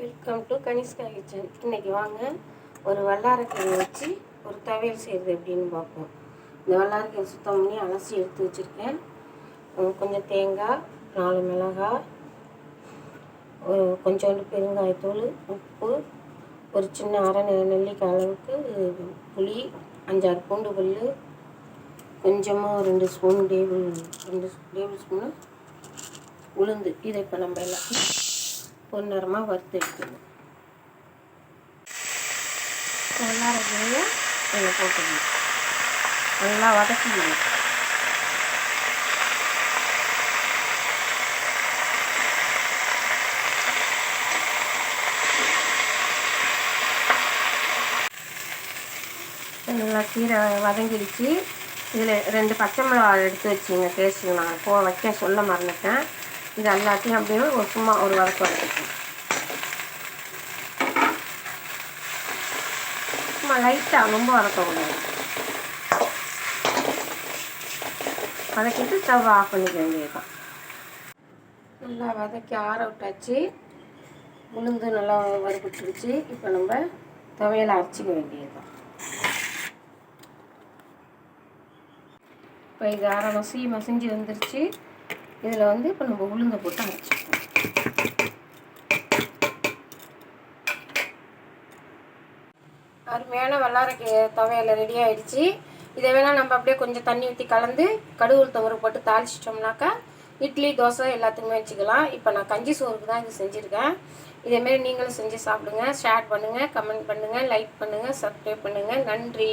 Welcome to Kanishka kitchen இன்றைக்கி வாங்க ஒரு வல்லாரக்கீரை வச்சு ஒரு துவையல் செய்கிறது எப்படின்னு பார்ப்போம். இந்த வல்லாரக்கீரை சுத்தம் பண்ணி அலசி எடுத்து வச்சுருக்கேன். கொஞ்சம் தேங்காய் நாலு மிளகாய் ஒரு கொஞ்சோண்டு பெருங்காயத்தூள் உப்பு ஒரு சின்ன அரை நெல்லிக்காய் அளவுக்கு புளி அஞ்சாறு பூண்டு புல் கொஞ்சமாக ரெண்டு ஸ்பூன் டேபிள் ரெண்டு டேபிள் ஸ்பூனு உளுந்து. இதை இப்போ நம்ம எல்லாத்தையும் பொன்னரமாக வறுத்து எடுக்கணும் நல்லா இருக்கிறத இதில் போட்டுக்கணும். நல்லா வதக்கிக்கணும். நல்லா கீரை வதங்கிடுச்சு. இதில் ரெண்டு பச்சை மிளகா எடுத்து வச்சுங்க டேஸ்ட்டுக்கு நான் போ வைக்க சொல்ல மறந்துட்டேன். இது எல்லாத்தையும் அப்படியே ஒரு சும்மா ஒரு வதக்கு வதக்கிக்கணும் சும்மா லைட்டாக ரொம்ப வதக்கக்கூடாது. வதக்கிட்டு ஸ்டவ் ஆஃப் பண்ணிக்க வேண்டியதுதான். நல்லா வதக்கி ஆற விட்டாச்சு. உளுந்து நல்லா வறுபட்டுருச்சு. இப்போ நம்ம துவையலை அரைச்சிக்க வேண்டியதுதான். இப்போ இது அரை மசி மசிஞ்சு வந்துருச்சு. இதில் வந்து இப்போ நம்ம உளுந்து போட்டு அரைச்சிப்போம் அருமையான வல்லாரைக்கு துவையல் ரெடி ஆகிடுச்சி இதை வேணால் நம்ம அப்படியே கொஞ்சம் தண்ணி ஊற்றி கலந்து கடுகு தவறு போட்டு தாளிச்சிட்டோம்னாக்கா இட்லி தோசை எல்லாத்துக்குமே வச்சுக்கலாம். இப்போ நான் கஞ்சி சோறுக்கு தான் இது செஞ்சுருக்கேன். இதேமாரி நீங்களும் செஞ்சு சாப்பிடுங்க. ஷேர் பண்ணுங்கள் கமெண்ட் பண்ணுங்கள் லைக் பண்ணுங்கள் சப்ஸ்கிரைப் பண்ணுங்கள் நன்றி.